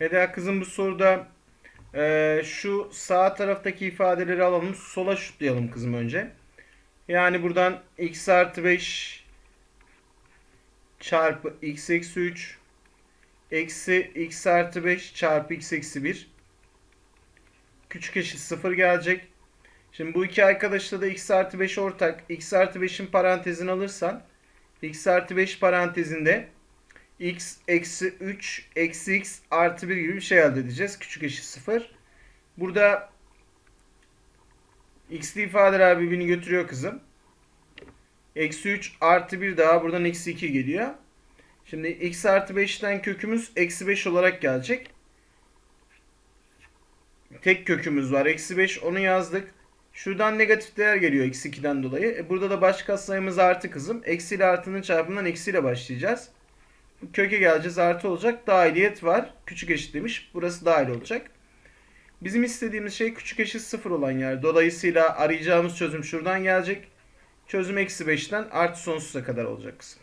Eda kızım bu soruda eee, şu sağ taraftaki ifadeleri alalım. Sola şutlayalım kızım önce. Yani buradan x artı 5 çarpı x eksi 3 eksi x artı 5 çarpı x eksi 1 küçük eşit 0 gelecek. Şimdi bu iki arkadaşla da x artı 5 ortak. x artı 5'in parantezini alırsan x artı 5 parantezinde x eksi 3 eksi x artı 1 gibi bir şey elde edeceğiz. Küçük eşit 0. Burada x'li ifadeler birbirini götürüyor kızım. Eksi 3 artı 1 daha buradan eksi 2 geliyor. Şimdi x artı 5'ten kökümüz eksi 5 olarak gelecek. Tek kökümüz var. Eksi 5 onu yazdık. Şuradan negatif değer geliyor eksi 2'den dolayı. E burada da baş katsayımız artı kızım. Eksi ile artının çarpımından eksiyle başlayacağız. Köke geleceğiz artı olacak. Dahiliyet var. Küçük eşit demiş. Burası dahil olacak. Bizim istediğimiz şey küçük eşit sıfır olan yer. Dolayısıyla arayacağımız çözüm şuradan gelecek. Çözüm eksi 5'ten artı sonsuza kadar olacak kısım.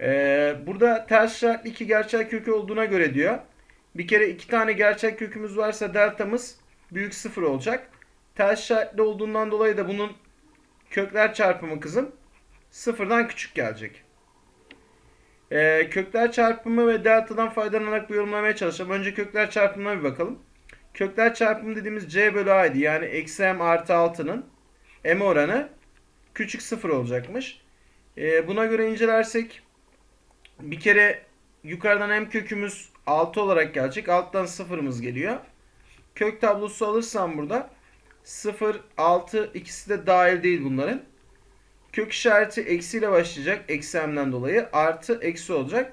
Ee, burada ters şartlı iki gerçek kökü olduğuna göre diyor. Bir kere iki tane gerçek kökümüz varsa deltamız büyük sıfır olacak. Ters şartlı olduğundan dolayı da bunun kökler çarpımı kızım sıfırdan küçük gelecek. Ee, kökler çarpımı ve deltadan faydalanarak bu yorumlamaya çalışalım. Önce kökler çarpımına bir bakalım. Kökler çarpımı dediğimiz c bölü a'ydı. Yani eksi m artı 6'nın m oranı küçük sıfır olacakmış. Ee, buna göre incelersek bir kere yukarıdan m kökümüz 6 olarak gelecek. Alttan sıfırımız geliyor. Kök tablosu alırsam burada 0, 6 ikisi de dahil değil bunların. Kök işareti eksiyle başlayacak. Eksi m'den dolayı. Artı eksi olacak.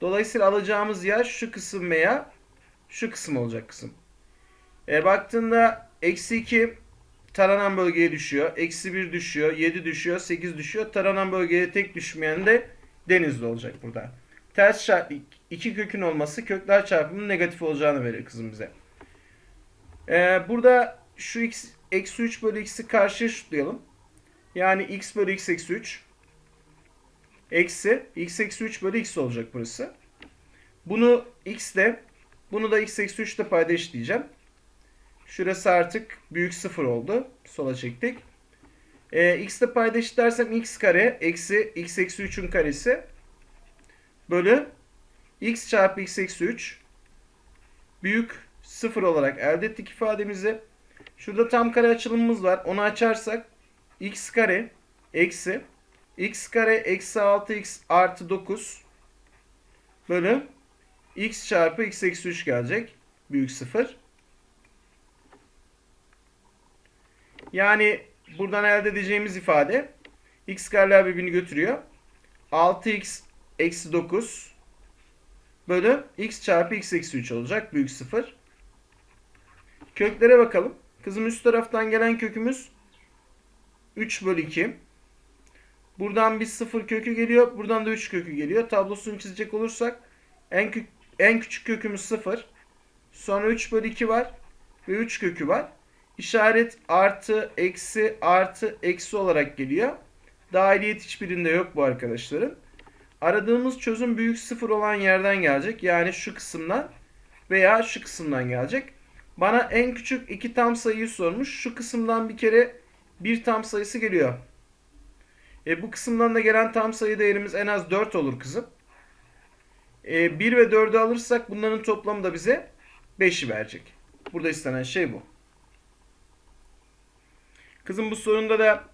Dolayısıyla alacağımız yer şu kısım veya şu kısım olacak kısım. E, baktığında eksi 2 taranan bölgeye düşüyor. Eksi 1 düşüyor. 7 düşüyor. 8 düşüyor. Taranan bölgeye tek düşmeyen de denizli olacak burada. Ters şartlı iki kökün olması kökler çarpımının negatif olacağını verir kızım bize. E, burada şu x eksi 3 bölü x'i karşıya şutlayalım. Yani x bölü x eksi 3 eksi x eksi 3 bölü x olacak burası. Bunu x ile bunu da x eksi 3 ile payda eşitleyeceğim. Şurası artık büyük sıfır oldu. Sola çektik. Ee, x ile payda eşitlersem x kare eksi x eksi 3'ün karesi bölü x çarpı x eksi 3 büyük sıfır olarak elde ettik ifademizi. Şurada tam kare açılımımız var. Onu açarsak x kare eksi x kare eksi 6x artı 9 bölü x çarpı x eksi 3 gelecek. Büyük sıfır. Yani buradan elde edeceğimiz ifade x kareler birbirini götürüyor. 6x eksi 9 bölü x çarpı x eksi 3 olacak. Büyük sıfır. Köklere bakalım. Kızım üst taraftan gelen kökümüz 3 bölü 2. Buradan bir 0 kökü geliyor. Buradan da 3 kökü geliyor. Tablosunu çizecek olursak en, kü en küçük kökümüz 0. Sonra 3 bölü 2 var. Ve 3 kökü var. İşaret artı, eksi, artı, eksi olarak geliyor. Dahiliyet hiçbirinde yok bu arkadaşların. Aradığımız çözüm büyük sıfır olan yerden gelecek. Yani şu kısımdan veya şu kısımdan gelecek. Bana en küçük iki tam sayıyı sormuş. Şu kısımdan bir kere bir tam sayısı geliyor. E, bu kısımdan da gelen tam sayı değerimiz en az 4 olur kızım. E, 1 ve 4'ü alırsak bunların toplamı da bize 5'i verecek. Burada istenen şey bu. Kızım bu sorunda da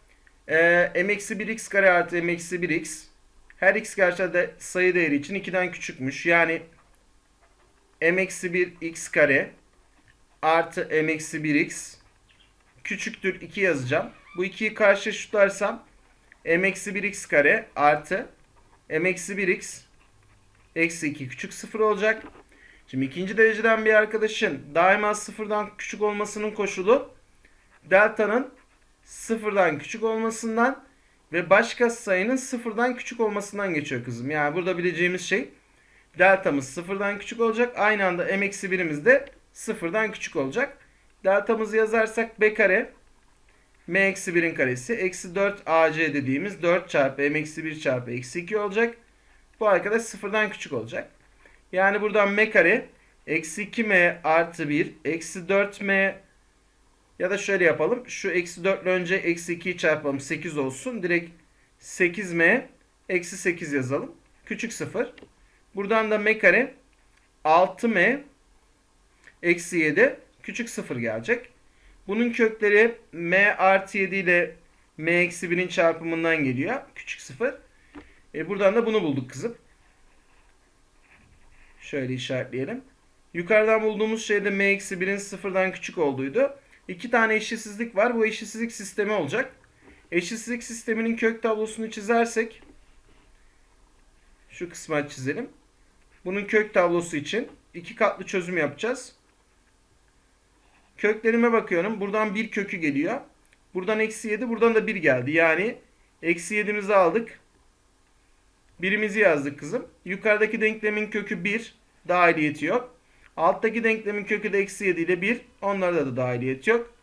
e, m-1x kare artı m-1x her x gerçekte sayı değeri için 2'den küçükmüş. Yani m-1x kare artı m-1x küçüktür 2 yazacağım. Bu 2'yi karşı şutlarsam m-1x kare artı m-1x eksi 2 küçük 0 olacak. Şimdi ikinci dereceden bir arkadaşın daima sıfırdan küçük olmasının koşulu delta'nın sıfırdan küçük olmasından ve başka sayının sıfırdan küçük olmasından geçiyor kızım. Yani burada bileceğimiz şey deltamız sıfırdan küçük olacak. Aynı anda m-1'imiz de sıfırdan küçük olacak. Deltamızı yazarsak b kare m-1'in karesi eksi 4 ac dediğimiz 4 çarpı m-1 çarpı eksi 2 olacak. Bu arkadaş sıfırdan küçük olacak. Yani buradan m kare eksi 2m artı 1 eksi 4m ya da şöyle yapalım. Şu eksi 4 ile önce eksi 2'yi çarpalım 8 olsun. Direkt 8m eksi 8 yazalım. Küçük 0. Buradan da m kare 6m eksi 7 küçük 0 gelecek. Bunun kökleri m artı 7 ile m eksi 1'in çarpımından geliyor. Küçük 0. E buradan da bunu bulduk kızım. Şöyle işaretleyelim. Yukarıdan bulduğumuz şey de m eksi 1'in sıfırdan küçük olduğuydu. İki tane eşitsizlik var. Bu eşitsizlik sistemi olacak. Eşitsizlik sisteminin kök tablosunu çizersek şu kısmı çizelim. Bunun kök tablosu için iki katlı çözüm yapacağız. Köklerime bakıyorum. Buradan bir kökü geliyor. Buradan eksi 7. Buradan da 1 geldi. Yani eksi 7'mizi aldık. Birimizi yazdık kızım. Yukarıdaki denklemin kökü 1. Dahiliyeti yok. Alttaki denklemin kökü de eksi 7 ile 1. Onlarda da dahiliyet yok.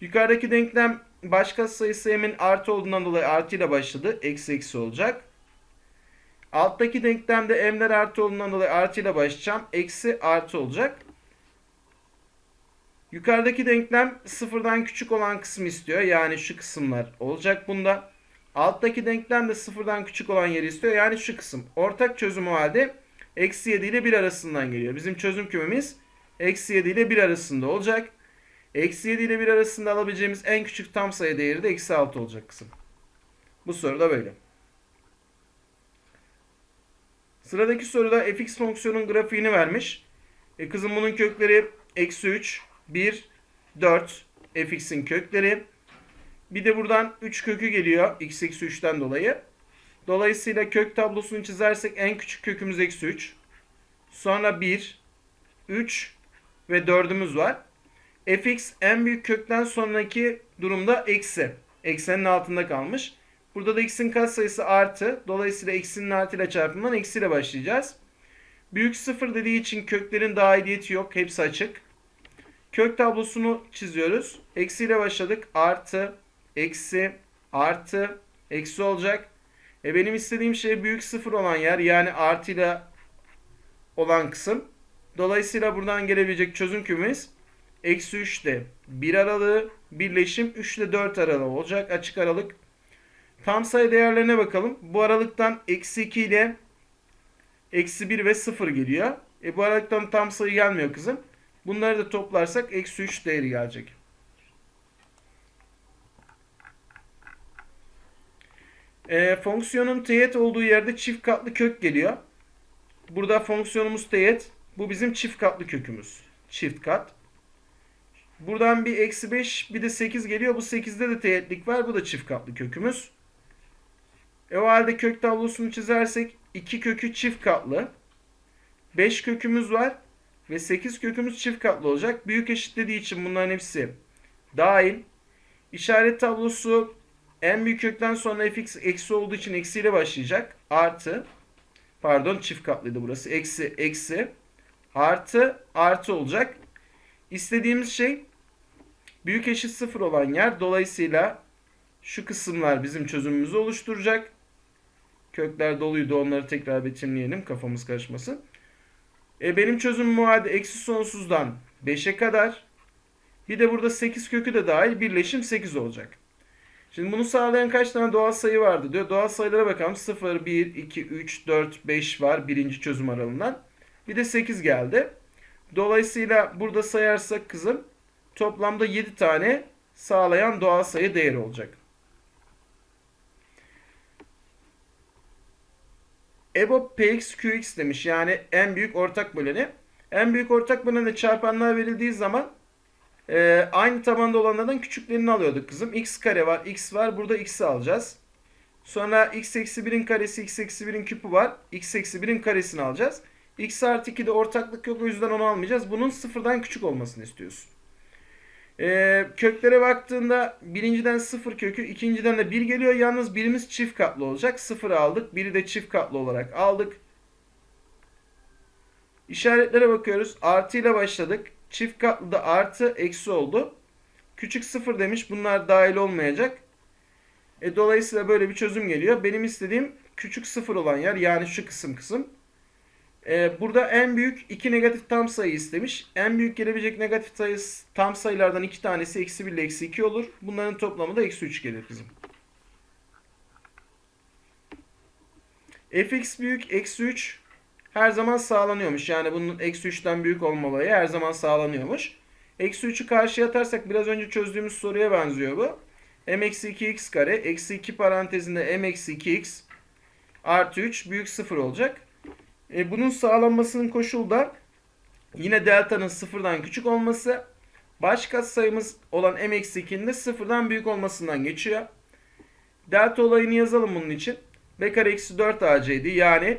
Yukarıdaki denklem başka sayısı m'in artı olduğundan dolayı artı ile başladı. Eksi eksi olacak. Alttaki denklemde m'ler artı olduğundan dolayı artı ile başlayacağım. Eksi artı olacak. Yukarıdaki denklem sıfırdan küçük olan kısmı istiyor. Yani şu kısımlar olacak bunda. Alttaki denklem de sıfırdan küçük olan yeri istiyor. Yani şu kısım. Ortak çözüm o halde eksi 7 ile 1 arasından geliyor. Bizim çözüm kümemiz eksi 7 ile 1 arasında olacak. Eksi 7 ile 1 arasında alabileceğimiz en küçük tam sayı değeri de eksi 6 olacak kısım. Bu soru da böyle. Sıradaki soruda fx fonksiyonun grafiğini vermiş. E kızım bunun kökleri eksi 3, 1, 4 fx'in kökleri. Bir de buradan 3 kökü geliyor x eksi 3'ten dolayı. Dolayısıyla kök tablosunu çizersek en küçük kökümüz eksi 3. Sonra 1, 3 ve 4'ümüz var. fx en büyük kökten sonraki durumda eksi. Eksenin altında kalmış. Burada da x'in katsayısı artı. Dolayısıyla x'inin artıyla çarpımından eksiyle başlayacağız. Büyük sıfır dediği için köklerin dahiliyeti yok. Hepsi açık. Kök tablosunu çiziyoruz. Eksiyle başladık. Artı, eksi, artı, eksi olacak. E benim istediğim şey büyük sıfır olan yer. Yani artıyla olan kısım. Dolayısıyla buradan gelebilecek çözüm kümemiz eksi 3 ile 1 aralığı birleşim 3 ile 4 aralığı olacak. Açık aralık. Tam sayı değerlerine bakalım. Bu aralıktan eksi 2 ile eksi 1 ve 0 geliyor. E bu aralıktan tam sayı gelmiyor kızım. Bunları da toplarsak eksi 3 değeri gelecek. E, fonksiyonun teğet olduğu yerde çift katlı kök geliyor. Burada fonksiyonumuz teğet. Bu bizim çift katlı kökümüz. Çift kat. Buradan bir eksi 5 bir de 8 geliyor. Bu 8'de de teğetlik var. Bu da çift katlı kökümüz. E o halde kök tablosunu çizersek 2 kökü çift katlı. 5 kökümüz var. Ve 8 kökümüz çift katlı olacak. Büyük eşitlediği için bunların hepsi dahil. İşaret tablosu en büyük kökten sonra fx eksi olduğu için eksiyle başlayacak. Artı. Pardon çift katlıydı burası. Eksi, eksi. Artı, artı olacak. İstediğimiz şey büyük eşit sıfır olan yer. Dolayısıyla şu kısımlar bizim çözümümüzü oluşturacak. Kökler doluydu. Onları tekrar betimleyelim. Kafamız karışmasın. E benim çözümüm o halde eksi sonsuzdan 5'e kadar. Bir de burada 8 kökü de dahil birleşim 8 olacak. Şimdi bunu sağlayan kaç tane doğal sayı vardı diyor. Doğal sayılara bakalım. 0, 1, 2, 3, 4, 5 var birinci çözüm aralığından. Bir de 8 geldi. Dolayısıyla burada sayarsak kızım toplamda 7 tane sağlayan doğal sayı değeri olacak. EBO PX QX demiş. Yani en büyük ortak böleni. En büyük ortak böleni çarpanlar verildiği zaman e, aynı tabanda olanlardan küçüklerini alıyorduk kızım. X kare var, X var. Burada X'i alacağız. Sonra X eksi 1'in karesi, X eksi 1'in küpü var. X eksi 1'in karesini alacağız. X artı 2'de ortaklık yok o yüzden onu almayacağız. Bunun sıfırdan küçük olmasını istiyorsun. Ee, köklere baktığında birinciden sıfır kökü, ikinciden de bir geliyor. Yalnız birimiz çift katlı olacak. Sıfır aldık. Biri de çift katlı olarak aldık. İşaretlere bakıyoruz. Artı ile başladık. Çift katlı da artı eksi oldu. Küçük sıfır demiş. Bunlar dahil olmayacak. E, dolayısıyla böyle bir çözüm geliyor. Benim istediğim küçük sıfır olan yer. Yani şu kısım kısım. Ee, burada en büyük iki negatif tam sayı istemiş. En büyük gelebilecek negatif sayı tam sayılardan iki tanesi eksi 1 ile eksi 2 olur. Bunların toplamı da eksi 3 gelir kızım. fx büyük eksi 3 her zaman sağlanıyormuş. Yani bunun eksi 3'ten büyük olma olayı her zaman sağlanıyormuş. Eksi 3'ü karşıya atarsak biraz önce çözdüğümüz soruya benziyor bu. m eksi 2x kare eksi 2 parantezinde m eksi 2x artı 3 büyük 0 olacak. E, bunun sağlanmasının koşulu da yine delta'nın sıfırdan küçük olması baş sayımız olan m eksi 2'nin de sıfırdan büyük olmasından geçiyor. Delta olayını yazalım bunun için. b kare eksi 4 ac'ydi. Yani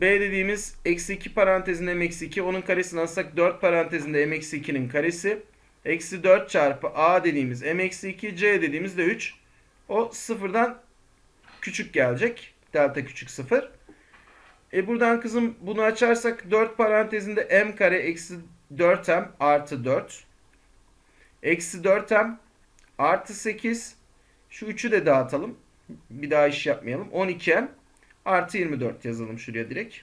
b dediğimiz eksi 2 parantezinde m eksi 2 onun karesini alırsak 4 parantezinde m eksi 2'nin karesi. Eksi 4 çarpı a dediğimiz m eksi 2 c dediğimiz de 3. O sıfırdan küçük gelecek. Delta küçük 0. E buradan kızım bunu açarsak 4 parantezinde m kare eksi 4m artı 4. Eksi 4m artı 8. Şu 3'ü de dağıtalım. Bir daha iş yapmayalım. 12m artı 24 yazalım şuraya direkt.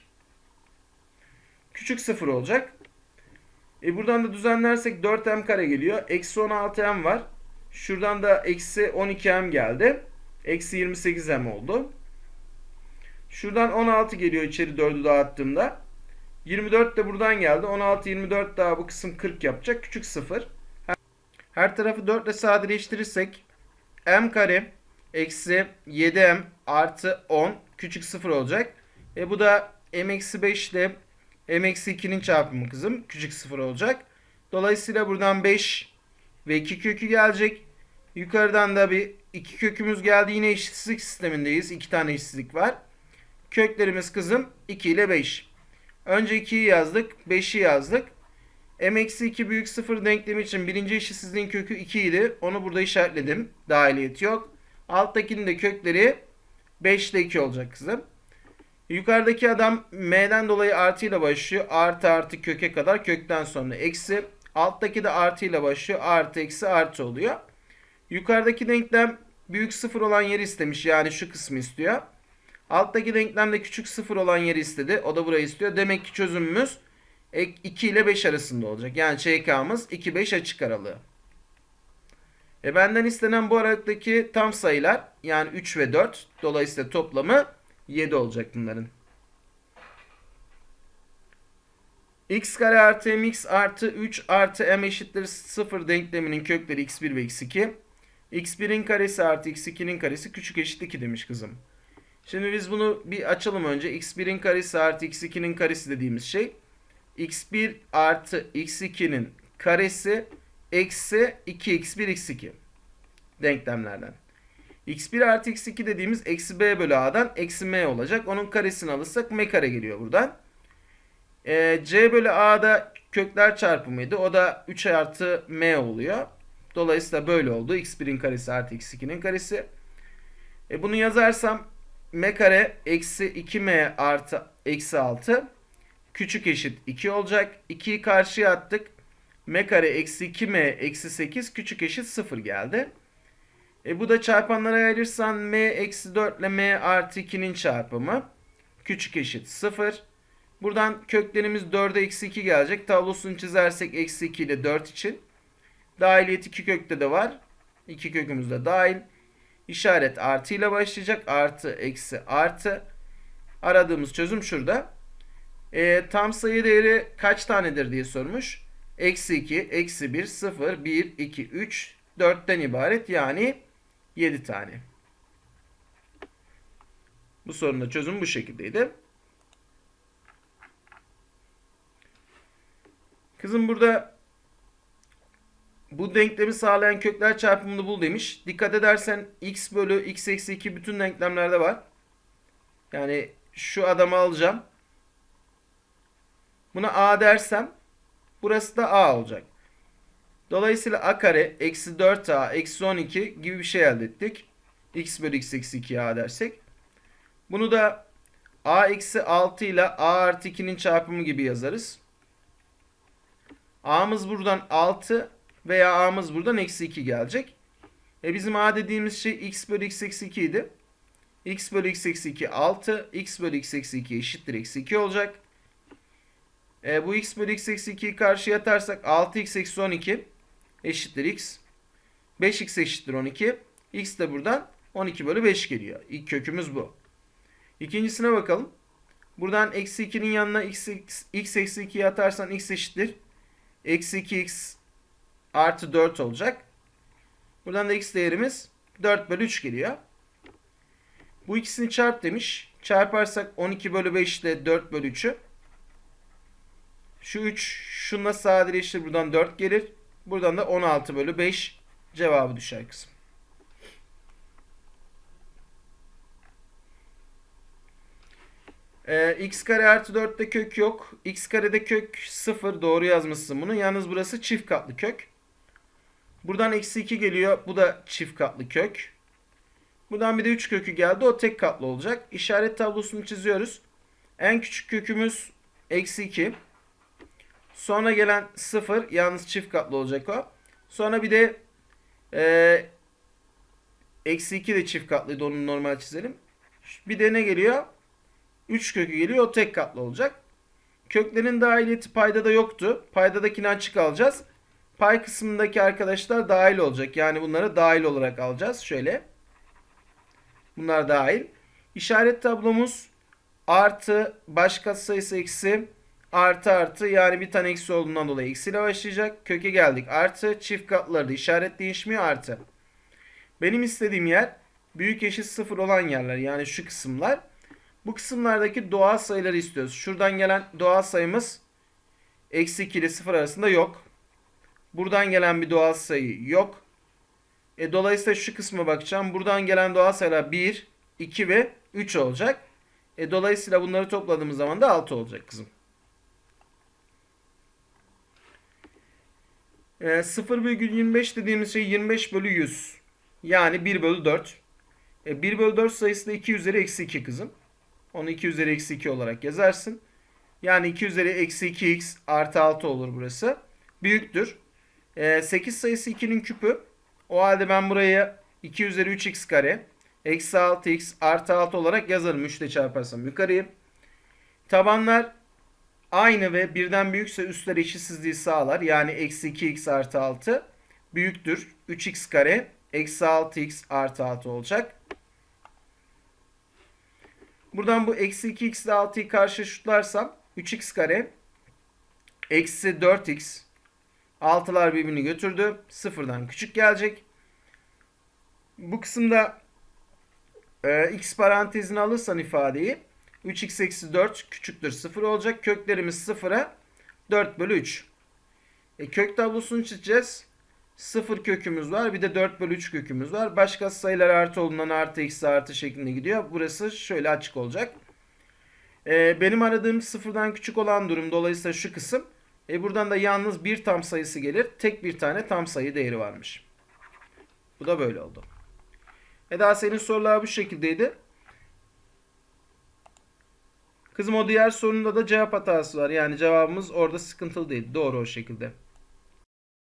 Küçük 0 olacak. E buradan da düzenlersek 4m kare geliyor. Eksi 16m var. Şuradan da eksi 12m geldi. Eksi 28m oldu. Şuradan 16 geliyor içeri 4'ü dağıttığımda. 24 de buradan geldi. 16, 24 daha bu kısım 40 yapacak. Küçük 0. Her tarafı 4 ile sadeleştirirsek m kare eksi 7m artı 10 küçük 0 olacak. E bu da m eksi 5 ile m eksi 2'nin çarpımı kızım. Küçük 0 olacak. Dolayısıyla buradan 5 ve 2 kökü gelecek. Yukarıdan da bir 2 kökümüz geldi. Yine eşitsizlik sistemindeyiz. 2 tane eşitsizlik var. Köklerimiz kızım 2 ile 5. Önce 2'yi yazdık. 5'i yazdık. m-2 büyük 0 denklemi için birinci eşitsizliğin kökü 2 idi. Onu burada işaretledim. Dahiliyeti yok. Alttakinin de kökleri 5 ile 2 olacak kızım. Yukarıdaki adam m'den dolayı artı ile başlıyor. Artı artı köke kadar kökten sonra eksi. Alttaki de artı ile başlıyor. Artı eksi artı oluyor. Yukarıdaki denklem büyük 0 olan yeri istemiş. Yani şu kısmı istiyor. Alttaki denklemde küçük 0 olan yeri istedi. O da burayı istiyor. Demek ki çözümümüz 2 ile 5 arasında olacak. Yani ÇK'mız 2-5 açık aralığı. E benden istenen bu aralıktaki tam sayılar yani 3 ve 4. Dolayısıyla toplamı 7 olacak bunların. x kare artı mx artı 3 artı m eşittir 0 denkleminin kökleri x1 ve x2. x1'in karesi artı x2'nin karesi küçük eşit 2 demiş kızım. Şimdi biz bunu bir açalım önce. x1'in karesi artı x2'nin karesi dediğimiz şey. x1 artı x2'nin karesi eksi 2x1 x2 denklemlerden. x1 artı x2 dediğimiz eksi b bölü a'dan eksi m olacak. Onun karesini alırsak m kare geliyor buradan. Ee, c bölü a'da kökler çarpımıydı. O da 3 artı m oluyor. Dolayısıyla böyle oldu. x1'in karesi artı x2'nin karesi. E bunu yazarsam m kare eksi 2m artı eksi 6 küçük eşit 2 olacak. 2'yi karşıya attık. m kare eksi 2m eksi 8 küçük eşit 0 geldi. E bu da çarpanlara ayırırsan m eksi 4 ile m artı 2'nin çarpımı küçük eşit 0. Buradan köklerimiz 4'e eksi 2 gelecek. Tablosunu çizersek eksi 2 ile 4 için. Dahiliyet 2 kökte de var. 2 kökümüz de dahil. İşaret artı ile başlayacak. Artı, eksi, artı. Aradığımız çözüm şurada. E, tam sayı değeri kaç tanedir diye sormuş. Eksi 2, eksi 1, 0, 1, 2, 3, 4'ten ibaret. Yani 7 tane. Bu sorunun çözümü bu şekildeydi. Kızım burada bu denklemi sağlayan kökler çarpımını bul demiş. Dikkat edersen x bölü x eksi 2 bütün denklemlerde var. Yani şu adamı alacağım. Buna a dersem burası da a olacak. Dolayısıyla a kare eksi 4a eksi 12 gibi bir şey elde ettik. x bölü x eksi 2 a dersek. Bunu da a eksi 6 ile a artı 2'nin çarpımı gibi yazarız. a'mız buradan 6 veya a'mız buradan eksi 2 gelecek. E bizim a dediğimiz şey x bölü x eksi 2 idi. x bölü x eksi 2 6. x bölü x eksi 2 eşittir eksi 2 olacak. E, bu x bölü x eksi 2'yi karşıya atarsak 6x eksi 12 eşittir x. 5x eşittir 12. x de buradan 12 bölü 5 geliyor. İlk kökümüz bu. İkincisine bakalım. Buradan eksi 2'nin yanına x, x, x eksi 2'yi atarsan x eşittir. Eksi 2x artı 4 olacak. Buradan da x değerimiz 4 bölü 3 geliyor. Bu ikisini çarp demiş. Çarparsak 12 bölü 5 ile 4 bölü 3'ü. Şu 3 şunla sadeleştir. Buradan 4 gelir. Buradan da 16 bölü 5 cevabı düşer kısım. Ee, x kare artı 4'te kök yok. x karede kök 0 doğru yazmışsın bunu. Yalnız burası çift katlı kök. Buradan eksi 2 geliyor. Bu da çift katlı kök. Buradan bir de 3 kökü geldi. O tek katlı olacak. İşaret tablosunu çiziyoruz. En küçük kökümüz eksi 2. Sonra gelen 0 yalnız çift katlı olacak o. Sonra bir de e, eksi 2 de çift katlıydı onu normal çizelim. Bir de ne geliyor? 3 kökü geliyor o tek katlı olacak. Köklerin dahiliyeti payda da yoktu. Paydadakini açık alacağız. Pay kısmındaki arkadaşlar dahil olacak. Yani bunları dahil olarak alacağız. Şöyle. Bunlar dahil. İşaret tablomuz artı başka sayısı eksi artı artı yani bir tane eksi olduğundan dolayı eksiyle başlayacak. Köke geldik. Artı çift katları da işaret değişmiyor artı. Benim istediğim yer büyük eşit sıfır olan yerler. Yani şu kısımlar. Bu kısımlardaki doğal sayıları istiyoruz. Şuradan gelen doğal sayımız eksi 2 ile 0 arasında yok. Buradan gelen bir doğal sayı yok. E, dolayısıyla şu kısma bakacağım. Buradan gelen doğal sayılar 1, 2 ve 3 olacak. E, dolayısıyla bunları topladığımız zaman da 6 olacak kızım. E, 0,25 dediğimiz şey 25 bölü 100. Yani 1 bölü 4. E, 1 bölü 4 sayısı da 2 üzeri eksi 2 kızım. Onu 2 üzeri eksi 2 olarak yazarsın. Yani 2 üzeri eksi 2x artı 6 olur burası. Büyüktür. E, 8 sayısı 2'nin küpü. O halde ben burayı 2 üzeri 3x kare eksi 6x artı 6 olarak yazarım. 3 ile çarparsam yukarıyı. Tabanlar aynı ve birden büyükse üstler eşitsizliği sağlar. Yani eksi 2x artı 6 büyüktür. 3x kare eksi 6x artı 6 olacak. Buradan bu eksi 2x ile 6'yı karşılaştırırsam 3x kare eksi 4x 6'lar birbirini götürdü. Sıfırdan küçük gelecek. Bu kısımda e, x parantezini alırsan ifadeyi 3x eksi 4 küçüktür 0 olacak. Köklerimiz 0'a 4 bölü 3. E, kök tablosunu çizeceğiz. 0 kökümüz var. Bir de 4 bölü 3 kökümüz var. Başka sayılar artı olduğundan artı eksi artı şeklinde gidiyor. Burası şöyle açık olacak. E, benim aradığım sıfırdan küçük olan durum dolayısıyla şu kısım. E, buradan da yalnız bir tam sayısı gelir. Tek bir tane tam sayı değeri varmış. Bu da böyle oldu. Eda senin sorular bu şekildeydi. Kızım o diğer sorunda da cevap hatası var. Yani cevabımız orada sıkıntılı değil. Doğru o şekilde.